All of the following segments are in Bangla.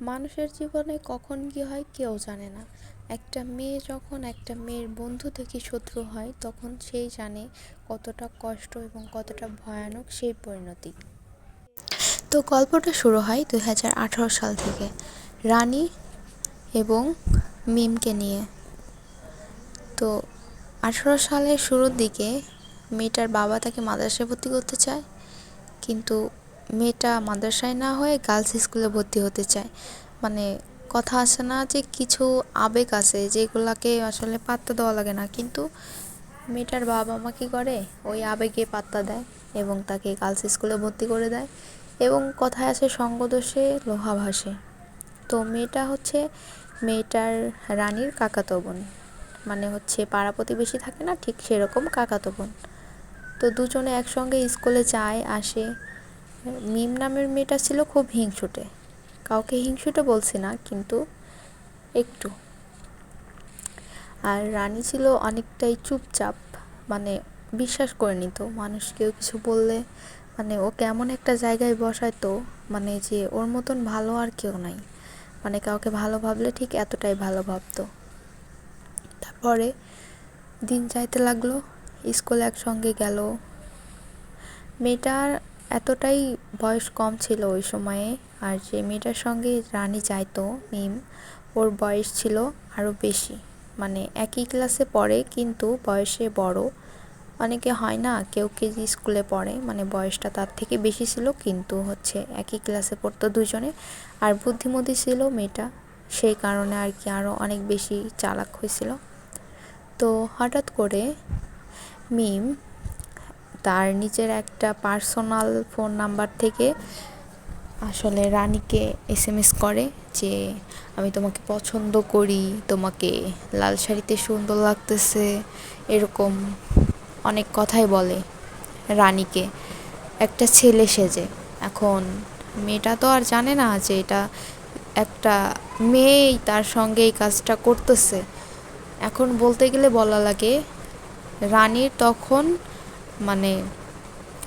মানুষের জীবনে কখন কি হয় কেউ জানে না। একটা মেয়ে যখন একটা মেয়ের বন্ধু থেকে শত্রু হয়, তখন সেই জানে কতটা কষ্ট এবং কতটা ভয়ানক সেই পরিণতি। তো গল্পটা শুরু হয় দুই হাজার আঠারো সাল থেকে রানী এবং মিমকে নিয়ে। তো আঠারো সালের শুরুর দিকে মেয়েটার বাবা তাকে মাদ্রাসায় ভর্তি করতে চায়, কিন্তু মেয়েটা মাদ্রাসায় না হয়ে গার্লস স্কুলে ভর্তি হতে চায়। মানে কথা আসে না যে কিছু আবেগ আছে যেগুলাকে আসলে পাত্তা দেওয়া লাগে না। কিন্তু মেয়েটার বাবা মা কী করে? ওই আবেগে পাত্তা দেয় এবং তাকে গার্লস স্কুলে ভর্তি করে দেয় এবং কথায় আছে সঙ্গদোষে লোহা ভাসে। তো মেয়েটা হচ্ছে মেয়েটার রানীর কাকাতো বোন। মানে হচ্ছে পাড়া প্রতিবেশী থাকে না, ঠিক সেরকম কাকাতো বোন। তো দুজনে একসঙ্গে স্কুলে যায়, আসে। মিম নামের মেয়েটা ছিল খুব হিংসুটে। কাউকে হিংসুটে বলছি না, কিন্তু একটু। আর রানী ছিল অনেকটাই চুপচাপ মানে বিশ্বাস করে নিত। মানুষ কেউ কিছু বললে মানে ও কেমন একটা জায়গায় বসাইতো মানে যে ওর মতন ভালো আর কেউ নাই। মানে কাউকে ভালো ভাবলে ঠিক এতটাই ভালো ভাবতো। তারপরে দিন যাইতে লাগল, স্কুলে একসঙ্গে গেল। মেয়েটার এতটাই বয়স কম ছিল ওই সময়ে। আর যে মেয়েটার সঙ্গে রানী যাইতো, মিম, ওর বয়স ছিল আরও বেশি। মানে একই ক্লাসে পড়ে, কিন্তু বয়সে বড়। অনেকে হয় না, কেউ কেজি স্কুলে পড়ে। মানে বয়সটা তার থেকে বেশি ছিল, কিন্তু হচ্ছে একই ক্লাসে পড়তো দুজনে। আর বুদ্ধিমতী ছিল মেয়েটা। সেই কারণে আর কি আরও অনেক বেশি চালাক হয়েছিল। তো হঠাৎ করে মিম তার নিজের একটা পার্সোনাল ফোন নাম্বার থেকে আসলে রানীকে এস এম এস করে যে, আমি তোমাকে পছন্দ করি, তোমাকে লাল শাড়িতে সুন্দর লাগতেছে। এরকম অনেক কথাই বলে রানীকে। একটা ছেলে সেজে এখন মেয়েটা তো আর জানে না যে এটা একটা মেয়েই তার সঙ্গে এই কাজটা করতেছে। এখন বলতে গেলে বলা লাগে, রানীর তখন মানে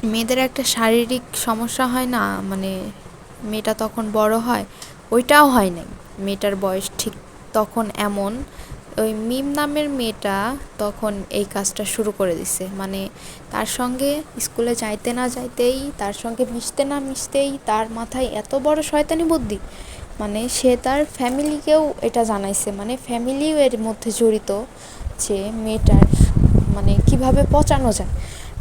মেয়েদের একটা শারীরিক সমস্যা হয় না মানে মেয়েটা তখন বড় হয়, ওইটাও হয় নাই। মেয়েটার বয়স ঠিক তখন এমন, ওই মিম নামের মেয়েটা তখন এই কাজটা শুরু করে দিছে। মানে তার সঙ্গে স্কুলে যাইতে না যাইতেই, তার সঙ্গে মিশতে না মিশতেই, তার মাথায় এত বড় শয়তানি বুদ্ধি। মানে সে তার ফ্যামিলিকেও এটা জানাইছে। মানে ফ্যামিলিও এর মধ্যে জড়িত যে মেয়েটার মানে কীভাবে পচানো যায়।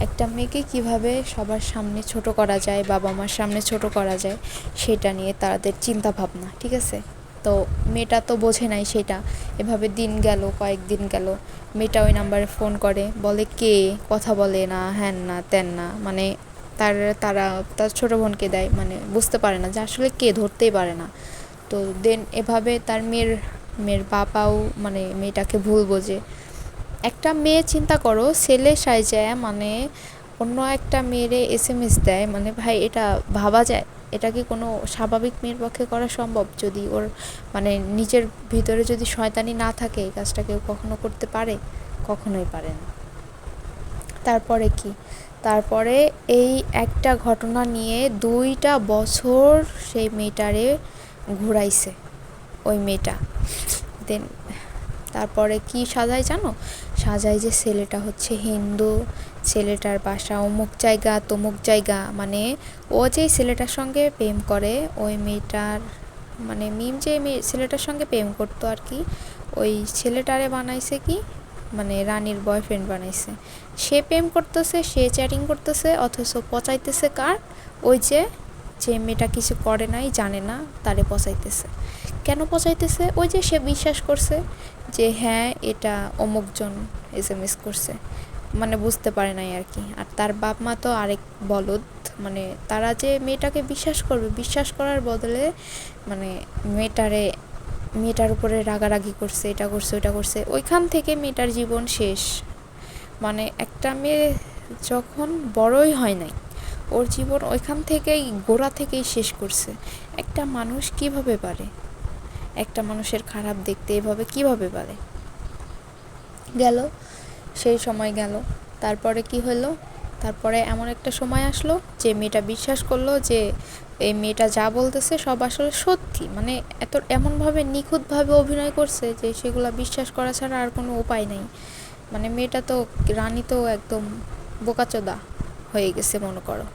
একটা মেয়েকে কীভাবে সবার সামনে ছোট করা যায় বাবা মার সামনে ছোট করা যায়, সেটা নিয়ে তাদের চিন্তা ভাবনা ঠিক আছে? তো মেয়েটা তো বোঝে নাই সেটা। এভাবে দিন গেল কয়েকদিন গেল, মেয়েটা ওই নাম্বারে ফোন করে, বলে, কে? কথা বলে না, হ্যান না তেন না। মানে তার, তারা, তার ছোটো বোনকে দেয় মানে বুঝতে পারে না যে আসলে কে, ধরতেই পারে না। তো দেন এভাবে তার মেয়ের মেয়ের বাবাও মানে মেয়েটাকে ভুল বোঝে। একটা মেয়ে চিন্তা করো, ছেলে সাইজায় মানে অন্য একটা মেয়েরে এস এম এস দেয় মানে ভাই এটা ভাবা যায়? এটা কি কোনো স্বাভাবিক মেয়ের পক্ষে করা সম্ভব? যদি ওর মানে নিজের ভিতরে যদি শয়তানি না থাকে, এই কাজটা কেউ কখনো করতে পারে? কখনোই পারে না। তারপরে কি? তারপরে এই একটা ঘটনা নিয়ে দুইটা বছর সেই মেয়েটারে ঘুরাইছে, ওই মেয়েটা। দেন তারপরে কি সাজায় জানো? সাজায় যে ছেলেটা হচ্ছে হিন্দু, ছেলেটার বাসা অমুক জায়গা, তমুক জায়গা। মানে ও যে ছেলেটার সঙ্গে প্রেম করে, ওই মেয়েটার মানে মিম যে মেয়ে, ছেলেটার সঙ্গে প্রেম করতো আর কি, ওই ছেলেটারে বানাইছে কি? মানে রানীর বয়ফ্রেন্ড বানাইছে। সে প্রেম করতেছে, সে চ্যাটিং করতেছে, অথচ পচাইতেছে কার? ওই যে যে মেয়েটা কিছু করে নাই, জানে না, তারে পচাইতেছে। কেন পচাইতেছে? ওই যে সে বিশ্বাস করছে যে হ্যাঁ এটা অমুকজন এস এম এস করছে। মানে বুঝতে পারে নাই আর কি। আর তার বাপ মা তো আরেক বলদ। মানে তারা যে মেয়েটাকে বিশ্বাস করবে, বিশ্বাস করার বদলে মানে মেয়েটারে, মেয়েটার উপরে রাগারাগি করছে, এটা করছে ওটা করছে। ওইখান থেকে মেয়েটার জীবন শেষ। মানে একটা মেয়ে যখন বড়ই হয় নাই ওর জীবন ওইখান থেকেই, গোড়া থেকেই শেষ করছে। একটা মানুষ কীভাবে পারে? একটা মানুষের খারাপ দেখতে এভাবে কীভাবে পারে? গেল, সেই সময় গেল। তারপরে কি হলো? তারপরে এমন একটা সময় আসলো যে মেয়েটা বিশ্বাস করল যে এই মেয়েটা যা বলতেছে সব আসলে সত্যি। মানে এত, এমনভাবে নিখুঁতভাবে অভিনয় করছে যে সেগুলো বিশ্বাস করা ছাড়া আর কোনো উপায় নেই। মানে মেয়েটা তো, রানী তো একদম বোকাচোদা। হয়ে গেছে, মনে করো।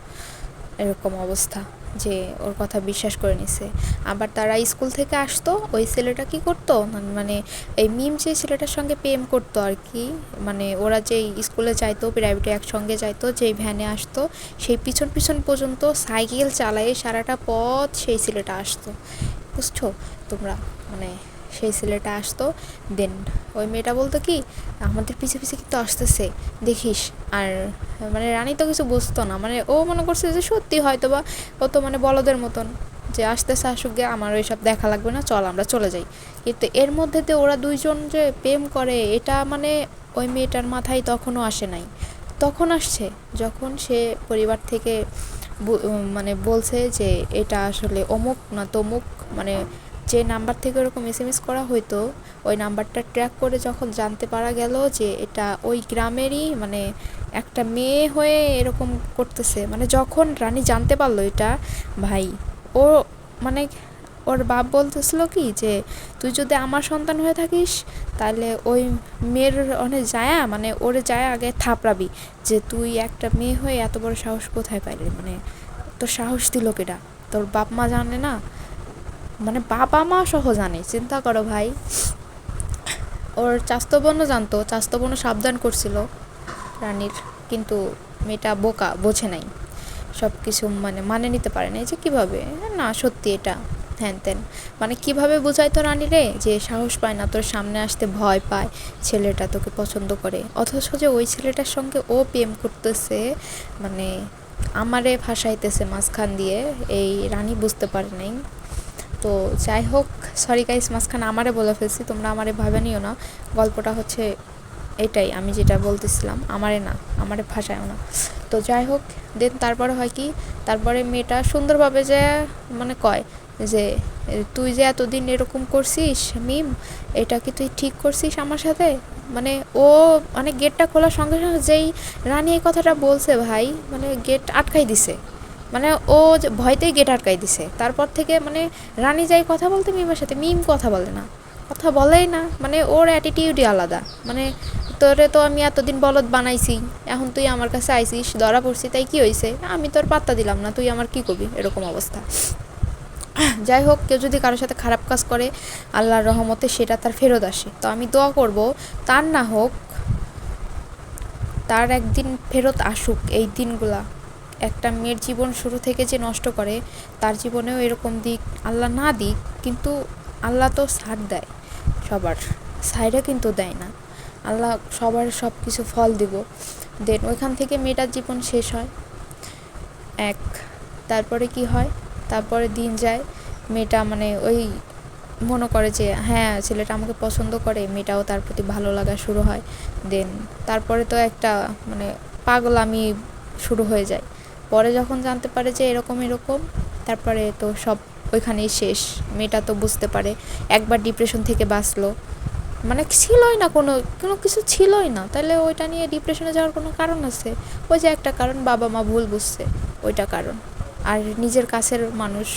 এরকম অবস্থা যে ওর কথা বিশ্বাস করে নিছে। আবার তারা স্কুল থেকে আসতো, ওই ছেলেটা কি করতো? মানে এই মিম যে ছেলেটার সঙ্গে প্রেম করতো আর কি মানে ওরা যেই স্কুলে যাইতো প্রাইভেটে একসঙ্গে যাইতো, যেই ভ্যানে আসতো, সেই পিছন পিছন পর্যন্ত সাইকেল চালায়ে সারাটা পথ সেই ছেলেটা আসতো। বুঝছ? তোমরা মানে সেই ছেলেটা আসতো দেন ওই মেয়েটা বলতো কি, আমাদের পিছে পিছে কিন্তু আসতেছে, দেখিস। আর মানে রানী তো কিছু বুঝতো না মানে ও মনে করছে যে সত্যি হয়তো বা ও তো মানে বলদের মতন, যে আসতেছে আসুক গে আমার ওইসব দেখা লাগবে না, চল আমরা চলে যাই। কিন্তু এর মধ্যে দিয়ে ওরা দুইজন যে প্রেম করে, এটা মানে ওই মেয়েটার মাথায় তখনও আসে নাই। তখন আসছে, যখন সে পরিবার থেকে মানে বলছে যে, এটা আসলে অমুক না তমুক মানে যে নাম্বার থেকে ওরকম এস এম এস করা হইতো, ওই নাম্বারটা ট্র্যাক করে যখন জানতে পারা গেল যে এটা ওই গ্রামেরই মানে একটা মেয়ে হয়ে এরকম করতেছে। মানে যখন রানী জানতে পারল এটা, ভাই, ও মানে ওর বাপ বলতেছিল কি যে, তুই যদি আমার সন্তান হয়ে থাকিস তাহলে ওই মেয়ের অনেক যায়া মানে ওর যায় আগে থাপড়াবি যে তুই একটা মেয়ে হয়ে এত বড় সাহস কোথায় পাইলি? মানে তোর সাহস দিল কেটা তোর বাপ মা জানে না মানে বাবা মা সহ জানে, চিন্তা করো ভাই। ওর চাস্তো বোনও জানতো চাস্তো বোনও সাবধান করছিল রানীর, কিন্তু মেয়েটা বোকা, বোঝে নাই। সব কিছু মানে মানে নিতে পারে না যে কীভাবে? না, সত্যি এটা। হ্যান ত্যান। মানে কীভাবে বোঝাইতো রানী রে যে সাহস পায় না, তোর সামনে আসতে ভয় পায় ছেলেটা তোকে পছন্দ করে। অথচ যে ওই ছেলেটার সঙ্গে ও প্রেম করতেছে মানে আমারে ভাসাইতেছে মাঝখান দিয়ে, এই রানী বুঝতে পারে নাই। তো যাই হোক সরি গাইস মাঝখানে আমারে বলে ফেলছি, তোমরা আমারে ভাবে নিও না। গল্পটা হচ্ছে এটাই, আমি যেটা বলতেছিলাম, আমারে না, আমারে ভাষায়ও না। তো যাই হোক দেন তারপরে হয় কি, তারপরে মেয়েটা সুন্দরভাবে যে মানে কয় যে, তুই যে এতদিন এরকম করছিস, মিম, এটা কি তুই ঠিক করছিস আমার সাথে? মানে ও মানে গেটটা খোলার সঙ্গে সঙ্গে যেই রানী এই কথাটা বলছে ভাই মানে গেট আটকাই দিছে। মানে ও ভয়তেই গেট আটকাই দিছে। তারপর থেকে মানে রানী যাই কথা বলতে মিমের সাথে, মিম কথা বলে না। কথা বলেই না মানে ওর অ্যাটিটিউডই আলাদা। মানে তোরে তো আমি এতদিন বলদ বানাইছি, এখন তুই আমার কাছে আইসিস, ধরা পড়ছি, তাই কি হয়েছে আমি তোর পাত্তা দিলাম না, তুই আমার কি করবি? এরকম অবস্থা। যাই হোক, কেউ যদি কারোর সাথে খারাপ কাজ করে, আল্লাহর রহমতে সেটা তার ফেরত আসে। তো আমি দোয়া করব, তার না হোক, তার একদিন ফেরত আসুক এই দিনগুলা। একটা মেয়ের জীবন শুরু থেকে যে নষ্ট করে, তার জীবনেও এরকম দিক আল্লাহ না দিক, কিন্তু আল্লাহ তো সার দেয় সবার, সাইডে কিন্তু দেয় না। আল্লাহ সবার সব কিছু ফল দিব। দেন ওইখান থেকে মেয়েটার জীবন শেষ হয়। এক, তারপরে কি হয়? তারপরে দিন যায়, মেয়েটা মানে ওই মনে করে যে হ্যাঁ ছেলেটা আমাকে পছন্দ করে, মেয়েটাও তার প্রতি ভালো লাগা শুরু হয়। দেন তারপরে তো একটা মানে পাগলামি শুরু হয়ে যায়। পরে যখন জানতে পারে যে এরকম এরকম, তারপরে তো সব ওইখানেই শেষ। মেয়েটা তো বুঝতে পারে, একবার ডিপ্রেশন থেকে বাঁচলো। মানে ছিলই না কোনো কোনো কিছু ছিলই না। তাহলে ওইটা নিয়ে ডিপ্রেশনে যাওয়ার কোনো কারণ আছে? ওই যে একটা কারণ, বাবা মা ভুল বুঝছে, ওইটা কারণ। আর নিজের কাছের মানুষ,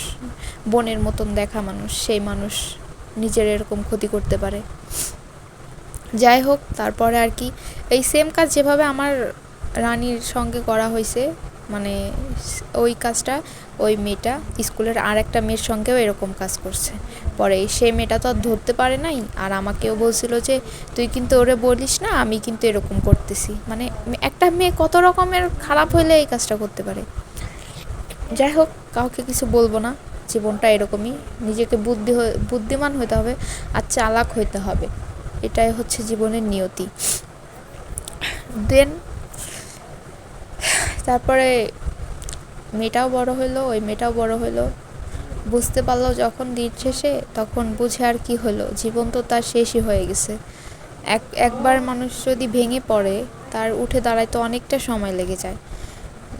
বোনের মতন দেখা মানুষ, সেই মানুষ নিজের এরকম ক্ষতি করতে পারে। যাই হোক, তারপরে আর কি। এই সেম কাজ যেভাবে আমার রানীর সঙ্গে করা হয়েছে মানে ওই কাজটা ওই মেয়েটা স্কুলের আর একটা মেয়ের সঙ্গেও এরকম কাজ করছে। পরে সেই মেয়েটা তো আর ধরতে পারে নাই আর আমাকেও বলছিল যে, তুই কিন্তু ওরে বলিস না, আমি কিন্তু এরকম করতেছি। মানে একটা মেয়ে কত রকমের খারাপ হইলে এই কাজটা করতে পারে। যাই হোক, কাউকে কিছু বলব না, জীবনটা এরকমই। নিজেকে বুদ্ধি বুদ্ধিমান হতে হবে আর চালাক হইতে হবে। এটাই হচ্ছে জীবনের নিয়তি। দেন তারপরে মেয়েটাও বড় হলো, ওই মেয়েটাও বড় হলো। বুঝতে পারল যখন দিন শেষে, তখন বুঝে আর কি হলো। জীবন তো তার শেষই হয়ে গেছে। এক, একবার মানুষ যদি ভেঙে পড়ে, তার উঠে দাঁড়াইতে অনেকটা সময় লেগে যায়।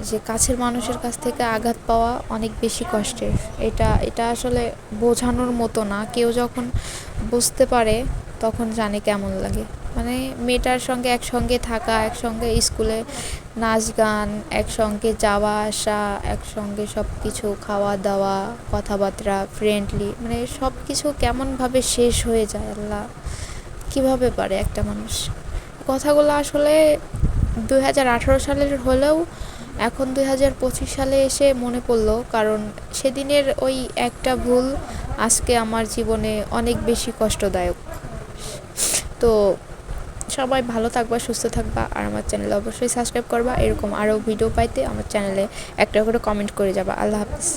যে কাছের মানুষের কাছ থেকে আঘাত পাওয়া অনেক বেশি কষ্টের। এটা এটা আসলে বোঝানোর মতো না। কেউ যখন বুঝতে পারে, তখন জানে কেমন লাগে। মানে মেয়েটার সঙ্গে একসঙ্গে থাকা, একসঙ্গে স্কুলে নাচ গান, একসঙ্গে যাওয়া আসা, একসঙ্গে সব কিছু খাওয়া দাওয়া, কথাবার্তা ফ্রেন্ডলি মানে সব কিছু কেমনভাবে শেষ হয়ে যায় আল্লাহ? কীভাবে পারে একটা মানুষ? কথাগুলো আসলে দুই হাজার আঠারো সালের হলেও এখন দুই হাজার পঁচিশ সালে এসে মনে পড়ল, কারণ সেদিনের ওই একটা ভুল আজকে আমার জীবনে অনেক বেশি কষ্টদায়ক। তো সবাই ভালো থাকবা, সুস্থ থাকবা আর আমার চ্যানেলে অবশ্যই সাবস্ক্রাইব করবা। এরকম আরও ভিডিও পাইতে আমার চ্যানেলে একটা করে কমেন্ট করে যাবা। আল্লাহ হাফিজ।